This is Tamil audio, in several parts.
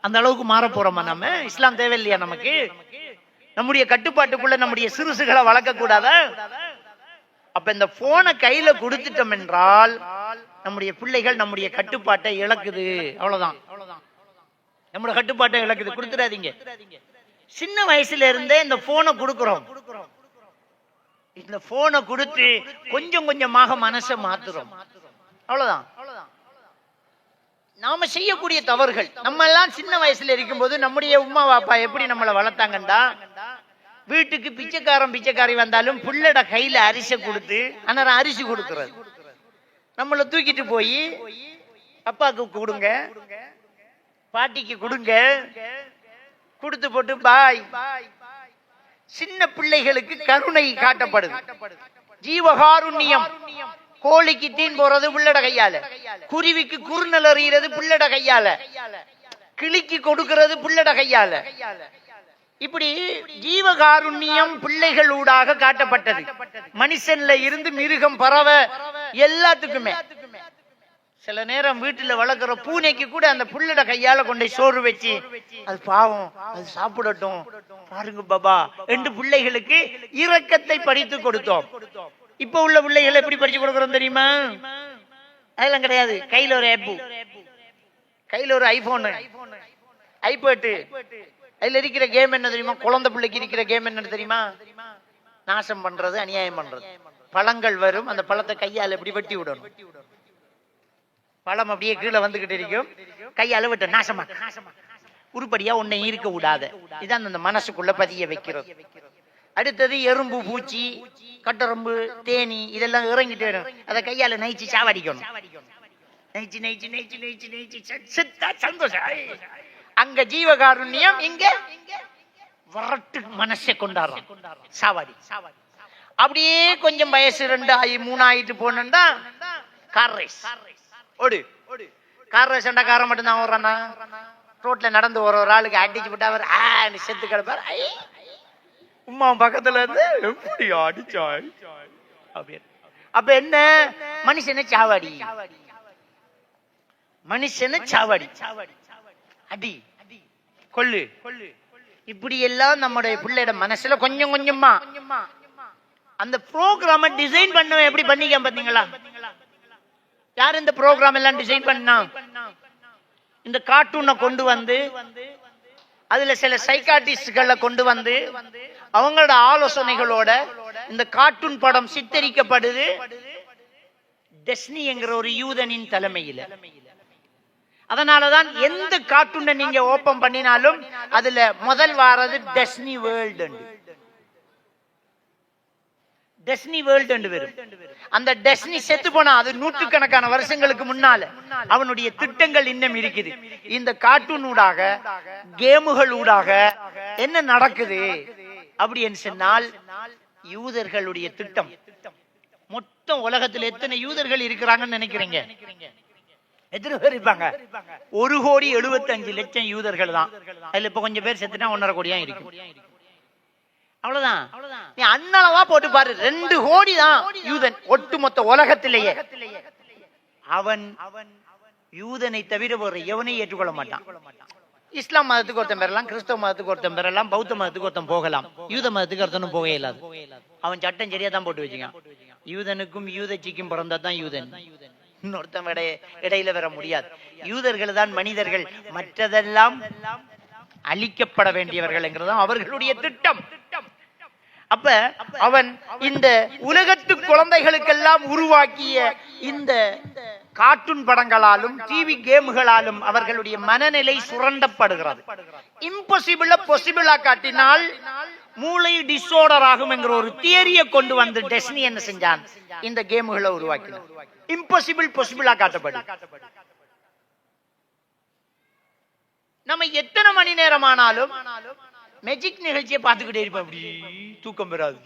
அந்த அளவுக்கு மாற போறோமா நம்ம இஸ்லாம் தேவையில்லையா நமக்கு? நம்முடைய கட்டுப்பாட்டுக்குள்ள நம்முடைய சிறுசுகளை வளர்க்க கூடாதா அப்ப இந்த போனை கையில கொடுத்துட்டோம் என்றால் நம்முடைய பிள்ளைகள் நம்முடைய கட்டுப்பாட்டை இழக்குது. அவ்வளவுதான். நம்முடைய கட்டுப்பாட்டை இழக்குது. கொடுத்துடாதீங்க. சின்ன வயசுல இருந்தே இந்த போனை கொடுக்கிறோம். இந்த போனை கொடுத்து கொஞ்சம் கொஞ்சமாக மனசை மாத்துறோம். அவ்வளவுதான். நாம செய்யக்கூடிய தவறுகள். நம்ம எல்லாம் சின்ன வயசுல இருக்கும்போது நம்முடைய உமா பாப்பா எப்படி நம்மளை வளர்த்தாங்கண்டா? வீட்டுக்கு பிச்சைக்காரன் பிச்சைக்காரி வந்தாலும் புள்ளட கையில அரிசி கொடுத்து அன்னரம் அரிசி கொடுக்கறது. நம்மளை தூக்கிட்டு போய் அப்பாவுக்கு கொடுங்க பாட்டிக்கு கொடுங்க கொடுத்து போட்டு பாய். சின்ன பிள்ளைகளுக்கு கருணை காட்டப்படுது. ஜீவகாருண்யம். கோழிக்கு தீன் போறது புள்ளட கையால. குருவிக்கு குறுநல் எறிகிறது புள்ளட கையால. கிளிக்கு கொடுக்கிறது புள்ளட கையால. இப்படி ஜீவகாருண்யம் பிள்ளைகளூடாக காட்டப்பட்டது. மனுஷன்ல இருந்து மிருகம் பறவை எல்லாத்துக்குமே. சில நேரம் வீட்டுல வளர்க்குற பூனைக்கு கூட அந்த புள்ளட கையால கொண்டு சோறு வச்சு அது பாவம் அது சாப்பிடட்டும். பாருங்க பாபா என்று பிள்ளைகளுக்கு இரக்கத்தை படித்து கொடுத்தோம். இப்ப உள்ள பிள்ளைகள் எப்படி படிச்சு கொடுக்கறோம் தெரியுமா? அதெல்லாம் கிடையாது. கையில ஒரு ஆப்பு கையில ஒரு ஐபோன் ஐபேட்டு அதுல இருக்கிற கேம் என்ன தெரியுமா? குழந்தை பிள்ளைக்கு இருக்கிற கேம் என்ன தெரியுமா? நாசம் பண்றது அநியாயம் பண்றது. பழங்கள் வரும். அந்த பழத்தை கையால் எப்படி வெட்டி விடணும். பழம் அப்படியே கீழே வந்துகிட்டு இருக்கும். கையால விட்டு நாசமா. உருப்படியா உன்னை இருக்க விடாத. இதான் அந்த மனசுக்குள்ள பதிய வைக்கிறது. அடுத்தது எறும்பு பூச்சி கட்டரம்பு தேனி இதெல்லாம் இறங்கிட்டு வரும். அதை கையால நைச்சு சாவடிக்கணும். நைச்சு நைச்சு நெய்ச்சி நெய்ச்சி நெய்ச்சி செ- செத்தா சந்தோஷம். அங்க ஜீவகாருண்யம் இங்க வரட்டு மனசை கொண்டாடுறோம் சாவாடி. அப்படியே கொஞ்சம் வயசு ரெண்டு ஆகி மூணு ஆயிட்டு போனா கார் ரேஸ் ஓடு. கார் ரேஸ் காரை மட்டும் தான் ஓடுறானா ரோட்ல நடந்து ஒரு ஒரு ஆளுக்கு அடிச்சு விட்டு அவர் ஆ செத்து கிடப்பார். ஐ. உம்மா பக்கத்துல இருந்து எப்படி அடிச்சாய்? அப்படின்னு. அப்ப என்ன? மனுஷன சாவாடி. மனுஷன சாவாடி. அடி. கொள்ளு இப்படி எல்லாம் நம்முடைய பிள்ளையோட மனசுல கொஞ்சம் கொஞ்சமா. அந்த ப்ரோக்ராம டிசைன் பண்ண எப்படி பண்ணிக்க பாத்தீங்களா? யார் இந்த ப்ரோக்ராம் எல்லாம் டிசைன் பண்ணா? இந்த கார்ட்டூனை கொண்டு வந்து அதுல சில சைக்காட்டிஸ்ட்களை கொண்டு வந்து அவங்களோட ஆலோசனைகளோட இந்த கார்ட்டூன் படம் சித்தரிக்கப்படுது. டெஸ்னி என்கிற ஒரு யூதனின் தலைமையில. அதனாலதான் எந்த கார்ட்டூனை நீங்க ஓபன் பண்ணினாலும் அதுல முதல் வாரது டெஸ்னி வேர்ல்டு டெஸ்னி வேர்ல்டு என்று வரும். அந்த டெஸ்னி செத்து போனா அது நூற்றுக்கணக்கான வருஷங்களுக்கு முன்னால அவனுடைய திட்டங்கள் இன்னும் இருக்குது. இந்த கார்ட்டூன் ஊடாக கேமுகள் ஊடாக என்ன நடக்குது? அப்படின்னு சொன்னால் யூதர்களுடைய திட்டம். மொத்தம் உலகத்தில் எத்தனை யூதர்கள் இருக்கிறாங்கன்னு நினைக்கிறீங்க? எத்தனை பேர் இருப்பாங்க? ஒரு கோடி எழுபத்தஞ்சு லட்சம் யூதர்கள் தான். அதுல இப்ப கொஞ்சம் பேர் செத்துட்டா ஒன்னரை கோடியா இருக்கும். அவ்வளவுதான். நீ அண்ணளவா போட்டு பாரு. ரெண்டு கோடி தான் யூதன் ஒட்டுமொத்த உலகத்திலேயே. அவன் யூதனை தவிர ஒரு எவனையும் ஏற்றுக்கொள்ள மாட்டான். இஸ்லாம் மதத்துக்கு ஒருத்தன் பெறலாம் கிறிஸ்தவ மதத்துக்கு ஒருத்தன் பெறலாம் பௌத்த மதத்துக்கு ஒருத்தன் போகலாம். யூத மதத்துக்கு ஒருத்தனும் போக இயலாது அவன் சட்டம் சரியா தான் போட்டு வச்சுக்கான். யூதனுக்கும் யூதச்சிக்கும் பிறந்தா தான் யூதன். இன்னொருத்தன் இடைய இடையில வர முடியாது. யூதர்கள் தான் மனிதர்கள். மற்றதெல்லாம் அழிக்கப்பட வேண்டியவர்கள் அவர்களுடைய திட்டம். அப்ப அவன் இந்த உலகத்து குழந்தைகளுக்கெல்லாம் உருவாக்கிய இந்த கார்ட்டூன் படங்களாலும் டிவி கேம்களாலும் அவர்களுடைய மனநிலை சுரண்டப்படுகிறது. இம்பாசிபிள பொசிபிளா காட்டினால் மூளை டிஸ்ஆர்டர் ஆகும் என்கிற ஒரு தியரியை கொண்டு வந்து டெஸ்னி என்ன செஞ்சான்? இந்த கேம்களை உருவாக்கினான். இம்பாசிபிள் பொசிபிளா காட்டப்படும் நம்ம எத்தனை மணி நேரம் ஆனாலும் மெஜிக் நிகழ்ச்சியை பார்த்துக்கிட்டே இருப்பேன் அப்படி. தூக்கம் வராது.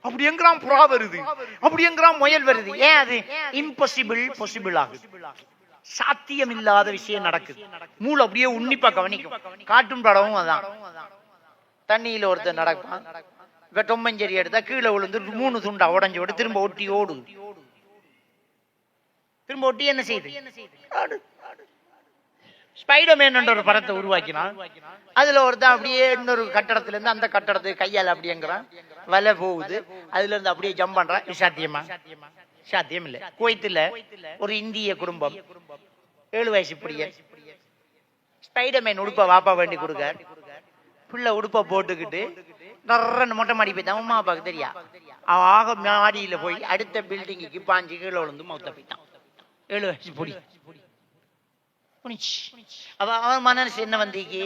அப்படி எங்கிறான் புறா வருது? அப்படி எங்கிறான் முயல் வருது? ஏன் அது இம்பாசிபிள் பாசிபிள் ஆகுது? சாத்தியம் இல்லாத விஷயம் நடக்குது. மூளை அப்படியே உன்னிப்பா கவனிக்கும். காட்டும் படமும் அதான். தண்ணியில ஒருத்தர் நடப்பான். இப்ப தொம்மஞ்சேரி எடுத்தா கீழே விழுந்து மூணு துண்டா உடஞ்சு விட திரும்ப ஒட்டி ஓடு திரும்ப ஒட்டி என்ன செய்யுது ஆடு. ஸ்பைடர்மேன் என்ற ஒரு படத்தை உருவாக்கினான். அதுல ஒருத்தன் அப்படியே இன்னொரு கட்டடத்துல இருந்து அந்த கட்டடத்துக்கு கையால் அப்படிங்கிறான் வலை போகுது. அதுல இருந்து அப்படியே ஜம்ப் பண்றான். சாத்தியமா சாத்தியம்? இல்ல குவைத்துல ஒரு இந்திய குடும்பம். ஏழு வயசு பிடிய ஸ்பைடர்மேன் உடுப்ப வாப்பா வேண்டி கொடுக்க புள்ள உடுப்ப போட்டுக்கிட்டு நர்றன்னு மொட்டை மாடி போய்த்தான் அம்மா அப்பாவுக்கு தெரியா? அவன் ஆக மாடியில போய் அடுத்த பில்டிங்குக்கு பாஞ்சு கீழே விழுந்து மௌத்த போய்த்தான் ஏழு வயசு பிடி. புனிச்சு. அவ அவன் மனசு என்ன வந்தீங்க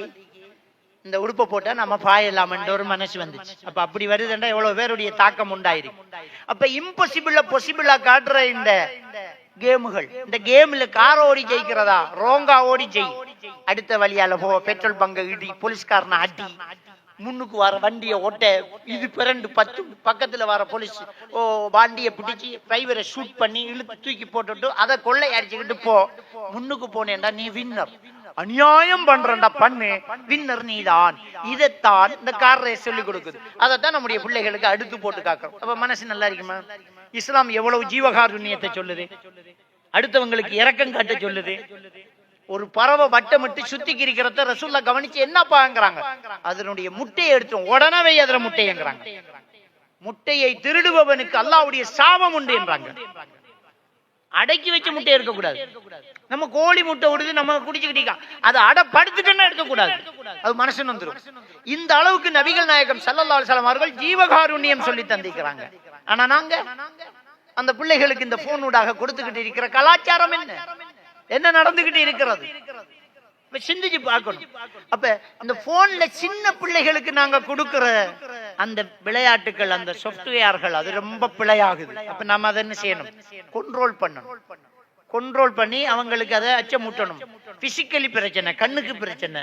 இந்த உடுப்பை போட்டா நம்ம பாயலாமன்ற ஒரு மனசு வந்துச்சு. அப்ப அப்படி வருதுண்டா எவ்வளவு பேருடைய தாக்கம் உண்டாயிருக்கு. அப்ப இம்பாசிபிள பொசிபிளா காட்டுற இந்த கேமுகள். இந்த கேம்ல கார ஓடி ஜெயிக்கிறதா? ரோங்கா ஓடி ஜெய். அடுத்த வழியால போ பெட்ரோல் பங்க இடி போலீஸ்காரனை அடி. முன்னுக்கு வர வண்டியை ஓட்ட இது பிறண்டு பத்து பக்கத்துல வர போலீஸ் ஓ வண்டியை பிடிச்சி டிரைவரை ஷூட் பண்ணி இழுத்து தூக்கி போட்டுட்டு அதை கொள்ளை அடிச்சுக்கிட்டு போ. முன்னுக்கு போனேன்டா நீ வின்னர் அநியாயம் பண்றண்டா பண்ணு. வின்னர் நீதான். இதைத்தான் இந்த கார் ரேஸ் சொல்லிக் கொடுக்குது. அதைத்தான் நம்முடைய பிள்ளைகளுக்கு அடுத்து போட்டு காக்கிறோம் அப்ப மனசு நல்லா இருக்குமா? இஸ்லாம் எவ்வளவு ஜீவகாருண்யத்தை சொல்லுது? அடுத்தவங்களுக்கு இறக்கம் காட்ட சொல்லுது? ஒரு பறவை வட்டமிட்டு சுத்திக்கு இருக்கிறத ரசூல்லா கவனிச்சு என்னப்பாங்கிறாங்க? அதனுடைய முட்டையை எடுத்தோம். உடனே அதுல முட்டைங்கிறாங்க முட்டையை திருடுபவனுக்கு அல்லாவுடைய சாபம் உண்டு என்றாங்க. அடக்கி வச்சு முட்டை எடுக்கக்கூடாது. நம்ம கோழி முட்டை விடுது நம்ம குடிச்சுக்கிட்டீங்க அது அடை படுத்துட்டேன்னா எடுக்கக்கூடாது. அது மனசு வந்துடும் இந்த அளவுக்கு நபிகள் நாயகம் சல்லல்லா அலுவலம் அவர்கள் ஜீவகாருண்யம் சொல்லி தந்திக்கிறாங்க ஆனா நாங்க அந்த பிள்ளைகளுக்கு இந்த போன் ஊடாக கொடுத்துக்கிட்டு இருக்கிற கலாச்சாரம் என்ன? என்ன நடந்துகிட்டு இருக்கிறது? சிந்திச்சு பார்க்கணும். அப்ப இந்த போன்ல சின்ன பிள்ளைகளுக்கு நாங்க கொடுக்கிற அந்த விளையாட்டுகள் அந்த சாஃப்ட்வேர்கள் அது ரொம்ப பிழையாகுது. அப்ப நாம அதை என்ன செய்யணும்? கண்ட்ரோல் பண்ணணும். கண்ட்ரோல் பண்ணி அவங்களுக்கு அதை அச்சமூட்டணும். பிசிக்கலி பிரச்சனை கண்ணுக்கு பிரச்சனை.